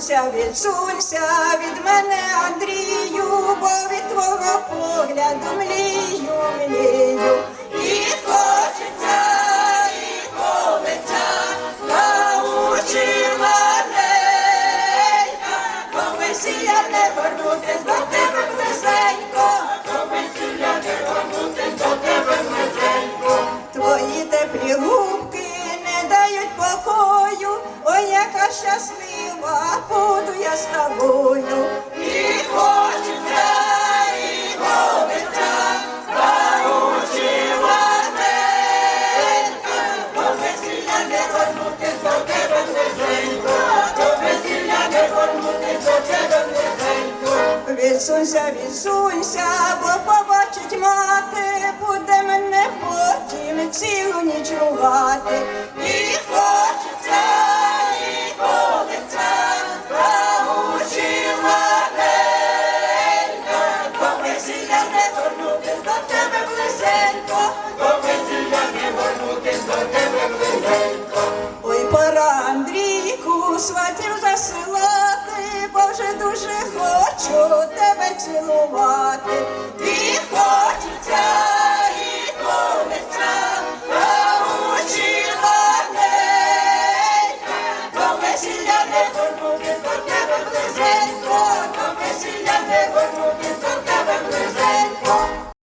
відсунься, відсунься від мене, Андрію, бо від твого погляду млію, млію. Яка щаслива, буду я з тобою. І хочеться, і хочеться, научила ненька, до весілля не вернутись до тебе близенько, до весілля не вернутись до тебе близенько. Відсунься, відсунься, бо побачить мати, буде мене потім цілу ніч ругати. мене горнутись до тебе близенько, до весілля не горнутись до тебе близенько. Ой, пора, Андрійку, сватів засилати, бо вже дуже хочу тебе цілувати. І хочеться, і колиться. Весілля не горнути, до тебе близенько, до весілля не горнути.